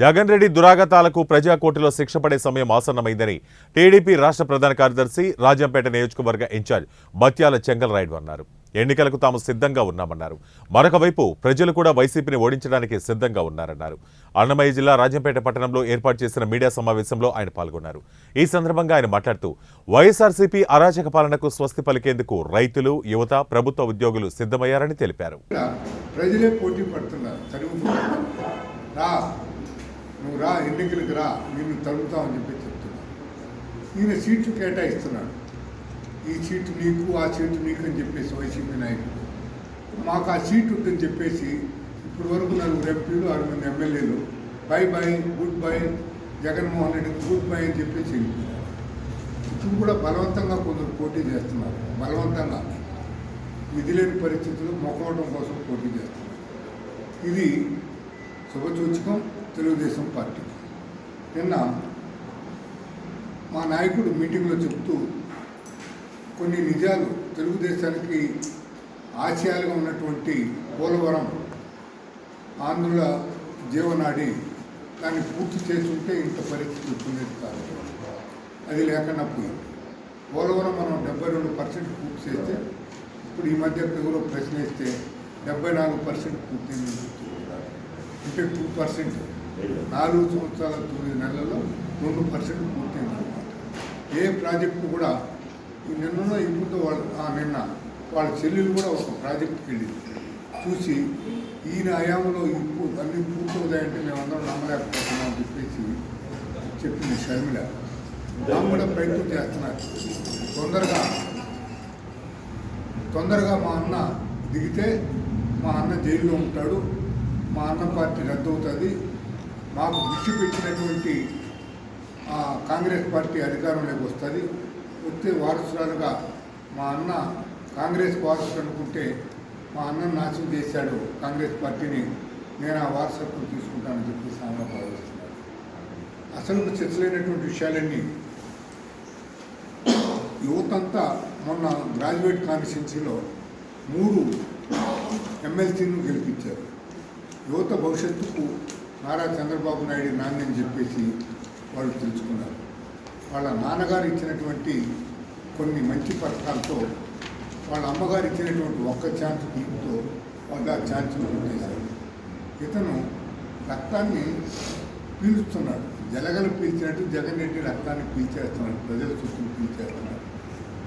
జగన్ రెడ్డి దురాగతాలకు ప్రజాకోర్టులో శిక్ష పడే సమయం ఆసన్నమైందని టీడీపీ రాష్ట్ర ప్రధాన కార్యదర్శి రాజంపేట నియోజకవర్గ ఇన్ఛార్జ్ బత్యాల చెంగల్రాయుడు అన్నారు. ఎన్నికలకు తాము సిద్ధంగా ఉన్నామన్నారు. మరొక వైపు ప్రజలు కూడా వైసీపీని ఓడించడానికి సిద్ధంగా ఉన్నారన్నారు. అన్నమయ్య జిల్లా రాజంపేట పట్టణంలో ఏర్పాటు చేసిన మీడియా సమావేశంలో ఆయన పాల్గొన్నారు. ఈ సందర్భంగా ఆయన మాట్లాడుతూ వైఎస్ఆర్సీపీ అరాచక పాలనకు స్వస్తి పలికేందుకు రైతులు యువత ప్రభుత్వ ఉద్యోగులు సిద్ధమయ్యారని తెలిపారు. నువ్వు రా ఎన్నికలకు రా నిన్ను తడుగుతామని చెప్పి చెప్తున్నాను ఈయన సీట్లు కేటాయిస్తున్నాడు. ఈ సీటు నీకు ఆ సీటు నీకు అని చెప్పేసి వైసీపీ నాయకుడు మాకు ఆ సీటు ఉందని చెప్పేసి ఇప్పుడు వరకు నలుగురు ఎంపీలు ఆరు మంది ఎమ్మెల్యేలు bye bye good bye Jaganmohan Reddy good bye అని చెప్పేసి ఇప్పుడు కూడా బలవంతంగా కొందరు పోటీ చేస్తున్నారు. బలవంతంగా. విధి లేని పరిస్థితులు మొక్కవడం కోసం పోటీ చేస్తున్నారు. ఇది శుభసూచకం తెలుగుదేశం పార్టీ. నిన్న మా నాయకుడు మీటింగ్లో చెప్తూ కొన్ని నిజాలు తెలుగుదేశానికి ఆశయాలుగా ఉన్నటువంటి పోలవరం ఆంధ్రుల జీవనాడి దాన్ని పూర్తి చేసుంటే ఇంత పరిస్థితి వచ్చింది కాదు. అది లేకుండా పోయింది. పోలవరం మనం డెబ్బై రెండు పర్సెంట్ పూర్తి చేస్తే ఇప్పుడు ఈ మధ్య ఎవరో ప్రశ్న ఇస్తే డెబ్బై నాలుగు పర్సెంట్ పూర్తి అంటే టూ పర్సెంట్. నాలుగు సంవత్సరాల తొమ్మిది నెలల్లో రెండు పర్సెంట్ పూర్తయింది ఏ ప్రాజెక్టు కూడా ఈ నిన్న ఇప్పుడు వాళ్ళు ఆ నిన్న వాళ్ళ చెల్లెలు కూడా ఒక ప్రాజెక్ట్కి వెళ్ళింది. చూసి ఈయన హయాంలో ఇప్పుడు అన్ని పూర్తవుతాయంటే మేమందరం నమ్మలేకపోతున్నాం అని చెప్పేసి చెప్పింది షర్మిల. ఆమె కూడా ప్రయత్నం చేస్తున్నారు. తొందరగా తొందరగా మా అన్న దిగితే మా అన్న జైల్లో ఉంటాడు. మా అన్న పార్టీ రద్దు అవుతుంది మాకు దృష్టి పెట్టినటువంటి ఆ, కాంగ్రెస్ పార్టీ అధికారంలోకి వస్తుంది. వస్తే వారసురాలుగా మా అన్న కాంగ్రెస్ వారసుడు అనుకుంటే మా అన్న నాశనం చేశాడు కాంగ్రెస్ పార్టీని. నేను ఆ వారసత్వం తీసుకుంటానని చెప్పి ఆమె భావిస్తున్నాను అసలు చర్చలేనటువంటి విషయాలన్నీ యువతంతా మొన్న గ్రాడ్యుయేట్ కాన్స్టిట్యున్సీలో మూడు ఎమ్మెల్సీలను గెలిపించారు. యువత భవిష్యత్తుకు నారా చంద్రబాబు నాయుడు నాన్న అని చెప్పేసి వాళ్ళు తెలుసుకున్నారు. వాళ్ళ నాన్నగారు ఇచ్చినటువంటి కొన్ని మంచి పథకాలతో వాళ్ళ అమ్మగారు ఇచ్చినటువంటి ఒక్క ఛాన్స్ దీంతో వాళ్ళు ఆ ఛాన్స్ను చేశారు. ఇతను రక్తాన్ని పీల్చుతున్నాడు. జలగలు పీల్చినట్టు జగన్ రెడ్డి రక్తాన్ని పీల్చేస్తున్నాడు. ప్రజల చుట్టూ పీల్చేస్తున్నాడు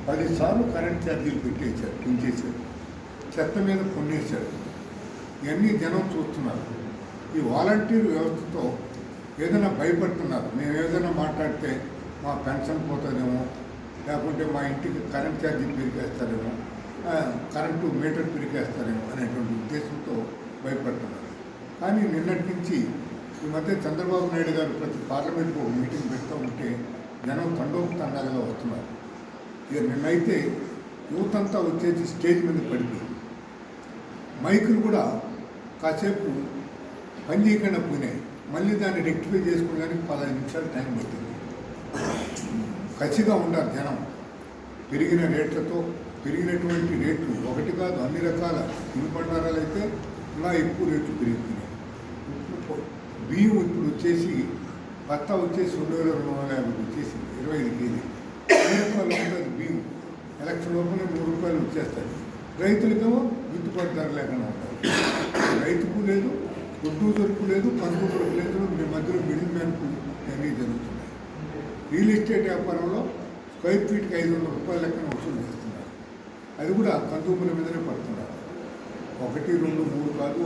పదిసార్లు కరెంట్ ఛార్జీలు పెట్టేశారు పెంచేశారు చెత్త మీద కొన్నేశాడు ఇవన్నీ జనం చూస్తున్నారు? ఈ వాలంటీర్ వ్యవస్థతో ఏదైనా భయపడుతున్నారు. మేము ఏదైనా మాట్లాడితే మా పెన్షన్ పోతుందేమో లేకుంటే మా ఇంటికి కరెంట్ ఛార్జీ పెరిగేస్తారేమో కరెంటు మీటర్ పెరిగేస్తారేమో అనేటువంటి ఉద్దేశంతో భయపడుతున్నారు. కానీ నిన్నటి నుంచి ఈ మధ్య చంద్రబాబు నాయుడు గారు ప్రతి పార్లమెంట్కి ఒక మీటింగ్ పెడుతూ ఉంటే జనం తండోపతండాలుగా వస్తున్నారు. ఇక నిన్నైతే యూత్ వచ్చేసి స్టేజ్ మీద పడిపోయింది. మైకులు కూడా కాసేపు పని చేయకుండా పోయినాయి. మళ్ళీ దాన్ని రెక్టిఫై చేసుకోవడానికి పదహైదు నిమిషాలు టైం పడుతుంది ఖచ్చితంగా ఉండాలి జనం. పెరిగిన రేట్లతో పెరిగినటువంటి రేట్లు ఒకటి కాదు అన్ని రకాల తినుబండారాలు అయితే ఇలా ఎక్కువ రేట్లు పెరుగుతున్నాయి. బియ్యం ఇప్పుడు వచ్చేసి భర్త వచ్చేసి రెండు వేల రెండు వందల యాభై వచ్చేసి ఇరవై ఐదు కేజీ ఎన్ని రూపాయలు ఉంటుంది బియ్యం. ఎలక్షన్ లోపల మూడు రూపాయలు వచ్చేస్తాయి. రైతులకేమో గిట్టుబాటు ధర లేకుండా ఉంటారు రైతుకు లేదు ఒడ్డు దొరుకు లేదు పరుగు దొరుకు లేదు మీ మధ్యలో మిడిల్ మ్యాన్కు అన్నీ జరుగుతున్నాయి రియల్ ఎస్టేట్ వ్యాపారంలో స్క్వేర్ ఫీట్కి ఐదు వందల రూపాయల లెక్కన వసూలు చేస్తున్నారు. అది కూడా కందుకుల మీదనే పడుతున్నారు. ఒకటి రెండు మూడు కాదు